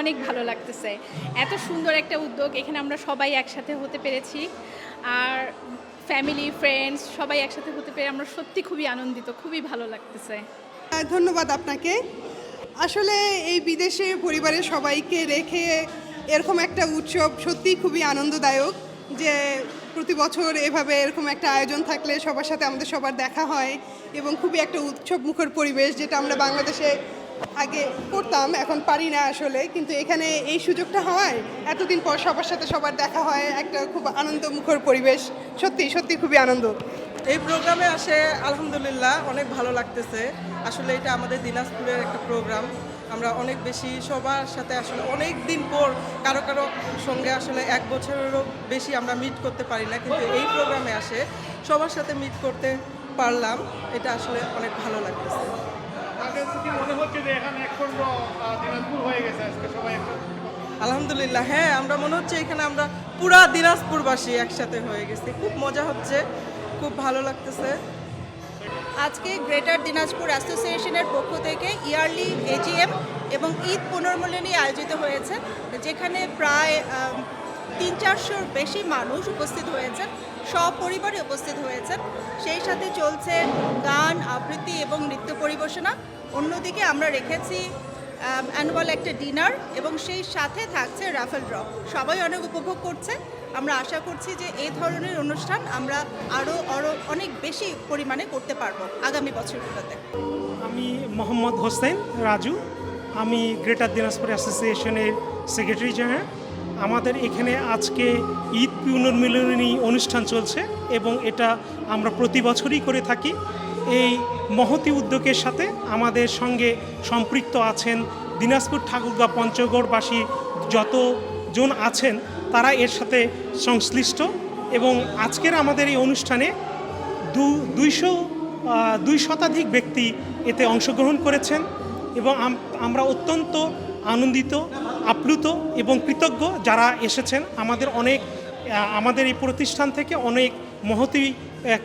অনেক ভালো লাগতেছে। এত সুন্দর একটা উদ্যোগ এখানে আমরা সবাই একসাথে হতে পেরেছি। আর ফ্যামিলি ফ্রেন্ডস সবাই একসাথে হতে পেরে আমরা সত্যি খুবই আনন্দিত খুবই ভালো লাগতেছে। আহ, ধন্যবাদ আপনাকে। আসলে এই বিদেশে পরিবারের সবাইকে রেখে এরকম একটা উৎসব সত্যিই খুবই আনন্দদায়ক যে প্রতি বছর এভাবে এরকম একটা আয়োজন থাকলে সবার সাথে আমাদের সবার দেখা হয় এবং খুবই একটা উৎসব মুখর পরিবেশ যেটা আমরা বাংলাদেশে আগে করতাম, এখন পারি না আসলে, কিন্তু এখানে এই সুযোগটা হওয়ায় এতদিন পর সবার সাথে সবার দেখা হয়, একটা খুব আনন্দ মুখর পরিবেশ। সত্যি সত্যি খুবই আনন্দ। এই প্রোগ্রামে আসে আলহামদুলিল্লাহ, অনেক ভালো লাগতেছে। আসলে এটা আমাদের দিনাজপুরের একটা প্রোগ্রাম। আমরা অনেক বেশি সবার সাথে আসলে অনেক দিন পর কারও কারও সঙ্গে আসলে এক বছরেরও বেশি আমরা মিট করতে পারি না, কিন্তু এই প্রোগ্রামে আসে সবার সাথে মিট করতে পারলাম। এটা আসলে অনেক ভালো লাগতেছে। আলহামদুলিল্লাহ হ্যাঁ আমরা মনে হচ্ছে এখানে আমরা পুরা দিনাজপুরবাসী একসাথে হয়ে গেছি। খুব মজা হচ্ছে খুব ভালো লাগতেছে। আজকে গ্রেটার দিনাজপুর অ্যাসোসিয়েশনের পক্ষ থেকে ইয়ারলি এজিএম এবং ঈদ পুনর্মূল্যানী আয়োজিত হয়েছে যেখানে প্রায় তিন চারশোর বেশি মানুষ উপস্থিত হয়েছেন, সপরিবারে উপস্থিত হয়েছেন। সেই সাথে চলছে গান, আবৃত্তি এবং নৃত্য পরিবেশনা। অন্যদিকে আমরা রেখেছি অ্যানুয়াল একটা ডিনার এবং সেই সাথে থাকছে রাফেল ড্র সবাই অনেক উপভোগ করছে। আমরা আশা করছি যে এই ধরনের অনুষ্ঠান আমরা আরও আরও অনেক বেশি পরিমাণে করতে পারব আগামী বছরগুলোতে। আমি মোহাম্মদ হোসেন রাজু। আমি গ্রেটার দিনাজপুর অ্যাসোসিয়েশনের সেক্রেটারি জেনারেল আমাদের এখানে আজকে ঈদ পুনর্মিলনী অনুষ্ঠান চলছে এবং এটা আমরা প্রতি বছরই করে থাকি। এই মহতি উদ্যোগের সাথে আমাদের সঙ্গে সম্পৃক্ত আছেন দিনাজপুর ঠাকুরগা পঞ্চগড়বাসী যতজন আছেন, তারা এর সাথে সংশ্লিষ্ট এবং আজকের আমাদের এই অনুষ্ঠানে দু, দুইশো দুই শতাধিক ব্যক্তি এতে অংশগ্রহণ করেছেন এবং আমরা অত্যন্ত আনন্দিত আপ্লুত এবং কৃতজ্ঞ যারা এসেছেন। আমাদের অনেক আমাদের এই প্রতিষ্ঠান থেকে অনেক মহতি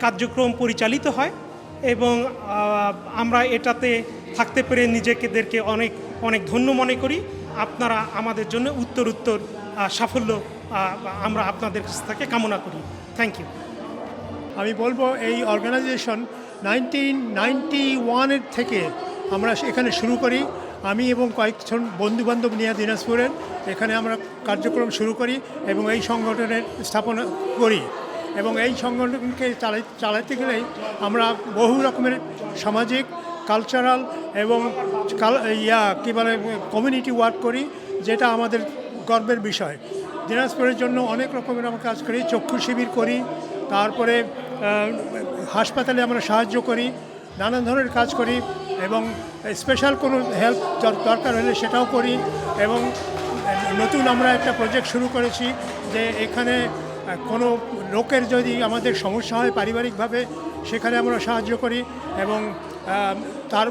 কার্যক্রম পরিচালিত হয় এবং আমরা এটাতে থাকতে পেরে নিজেদেরকে অনেক অনেক ধন্য মনে করি। আপনারা আমাদের জন্য উত্তর উত্তর সাফল্য আমরা আপনাদের কাছ থেকে কামনা করি। থ্যাংক ইউ আমি বলব এই অর্গানাইজেশন নাইনটিন নাইনটি ওয়ানের থেকে আমরা এখানে শুরু করি। আমি এবং কয়েকজন বন্ধুবান্ধব নিয়ে দিনাজপুরের, এখানে আমরা কার্যক্রম শুরু করি এবং এই সংগঠনের স্থাপনা করি। এবং এই সংগঠনকে চালাই, চালাতে গেলেই আমরা বহু রকমের সামাজিক, কালচারাল এবং ইয়া, কী বলে, কমিউনিটি ওয়ার্ক করি, যেটা আমাদের গর্বের বিষয়। দিনাজপুরের জন্য অনেক রকমের আমরা কাজ করি, চক্ষু শিবির করি, তারপরে হাসপাতালে আমরা সাহায্য করি, নানান ধরনের কাজ করি। এবং স্পেশাল কোনো হেল্প দরকার হলে সেটাও করি এবং নতুন আমরা একটা প্রজেক্ট শুরু করেছি যে এখানে কোনো লোকের যদি আমাদের সমস্যা হয় পারিবারিকভাবে, সেখানে আমরা সাহায্য করি এবং তার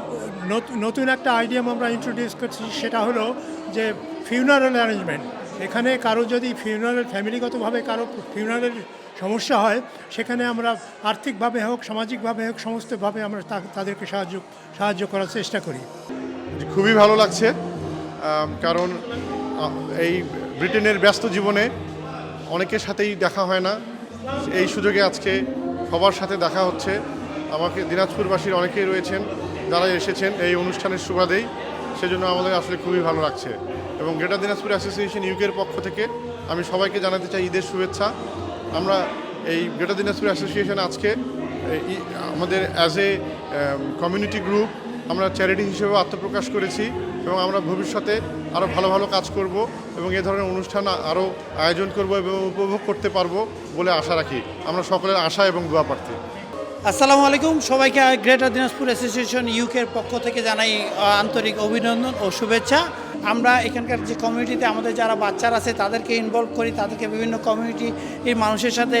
নত- নতুন একটা আইডিয়াম আমরা ইন্ট্রোডিউস করছি, সেটা হলো যে ফিউনারাল অ্যারেঞ্জমেন্ট এখানে কারও যদি ফিউনারেল ফ্যামিলিগতভাবে কারও ফিউনারেল সমস্যা হয়, সেখানে আমরা আর্থিকভাবে হোক, সামাজিকভাবে হোক, সমস্তভাবে আমরা তাদেরকে সাহায্য সাহায্য করার চেষ্টা করি। খুবই ভালো লাগছে কারণ এই ব্রিটেনের ব্যস্ত জীবনে অনেকের সাথেই দেখা হয় না। এই সুযোগে আজকে সবার সাথে দেখা হচ্ছে। আমাকে দিনাজপুরবাসীর অনেকেই রয়েছেন, যারা এসেছেন এই অনুষ্ঠানের সুবাদেই। সেজন্য আমাদের আসলে খুবই ভালো লাগছে। এবং গ্রেটার দিনাজপুর অ্যাসোসিয়েশন ইউকের পক্ষ থেকে আমি সবাইকে জানাতে চাই ঈদের শুভেচ্ছা। আমরা এই গ্রেটার দিনাজপুর অ্যাসোসিয়েশন আজকে আমাদের অ্যাজ এ কমিউনিটি গ্রুপ আমরা চ্যারিটি হিসেবে আত্মপ্রকাশ করেছি এবং আমরা ভবিষ্যতে আরও ভালো ভালো কাজ করব এবং এ ধরনের অনুষ্ঠান আরও আয়োজন করব এবং উপভোগ করতে পারব বলে আশা রাখি। আমরা সকলের আশা এবং দোয়া প্রার্থী। আসসালামু আলাইকুম। সবাইকে গ্রেটার দিনাজপুর অ্যাসোসিয়েশন ইউকের পক্ষ থেকে জানাই আন্তরিক অভিনন্দন ও শুভেচ্ছা। আমরা এখানকার যে কমিউনিটিতে আমাদের যারা বাচ্চারা আছে, তাদেরকে ইনভলভ করি, তাদেরকে বিভিন্ন কমিউনিটি মানুষের সাথে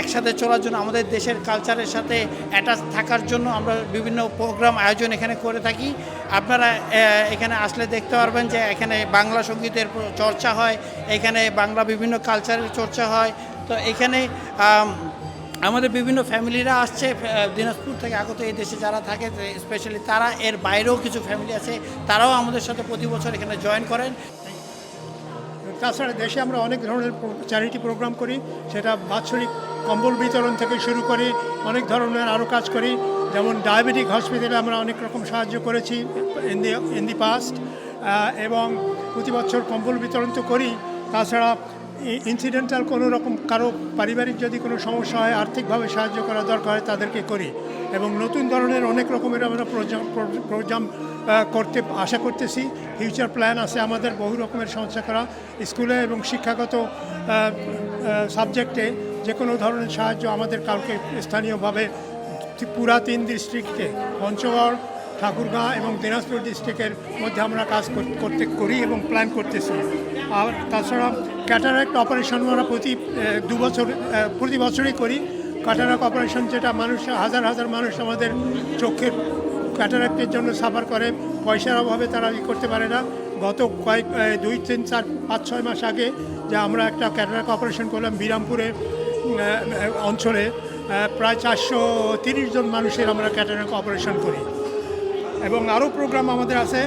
একসাথে চলার জন্য, আমাদের দেশের কালচারের সাথে অ্যাটাচ থাকার জন্য আমরা বিভিন্ন প্রোগ্রাম আয়োজন এখানে করে থাকি। আপনারা এখানে আসলে দেখতে পারবেন যে এখানে বাংলা সঙ্গীতের চর্চা হয়, এখানে বাংলা বিভিন্ন কালচারের চর্চা হয়। তো এখানে আমাদের বিভিন্ন ফ্যামিলিরা আসছে দিনাজপুর থেকে আগত এই দেশে যারা থাকে স্পেশালি তারা, এর বাইরেও কিছু ফ্যামিলি আছে, তারাও আমাদের সাথে প্রতি বছর এখানে জয়েন করেন। তাছাড়া দেশে আমরা অনেক ধরনের চ্যারিটি প্রোগ্রাম করি, সেটা বাৎসরিক কম্বল বিতরণ থেকে শুরু করি অনেক ধরনের আরও কাজ করি, যেমন ডায়াবেটিক হসপিটালে আমরা অনেক রকম সাহায্য করেছি in the in the past এবং প্রতি বছর কম্বল বিতরণ তো করি, তাছাড়া ইনসিডেন্টাল কোনো রকম কারও পারিবারিক যদি কোনো সমস্যা হয়, আর্থিকভাবে সাহায্য করা দরকার হয়, তাদেরকে করি। এবং নতুন ধরনের অনেক রকমের আমরা প্রোগ্রাম করতে, আশা করতেছি। ফিউচার প্ল্যান আছে আমাদের বহু রকমের সমস্যা করা। স্কুলে এবং শিক্ষাগত সাবজেক্টে যে কোনো ধরনের সাহায্য আমাদের কালকে স্থানীয়ভাবে পুরা তিন ডিস্ট্রিক্টে পঞ্চগড় ঠাকুরগাঁ এবং দিনাজপুর ডিস্ট্রিক্টের মধ্যে আমরা কাজ করতে করি এবং প্ল্যান করতেছি। আর তাছাড়া ক্যাটারাক্ট অপারেশন আমরা প্রতি দু বছর প্রতি বছরই করি। ক্যাটারাক্ট অপারেশন যেটা মানুষ, হাজার হাজার মানুষ আমাদের চোখের ক্যাটারাক্টের জন্য সাফার করে। পয়সার অভাবে তারা ই করতে পারে না। গত কয়েক দুই, তিন, চার, পাঁচ, ছয় মাস আগে যে আমরা একটা ক্যাটারাক্ট অপারেশন করলাম বিরামপুরে অঞ্চলে প্রায় চারশো জন মানুষের আমরা ক্যাটারাক্ট অপারেশন করি। এবং আরও প্রোগ্রাম আমাদের আছে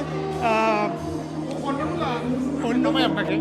অন্যময় আপনাকে।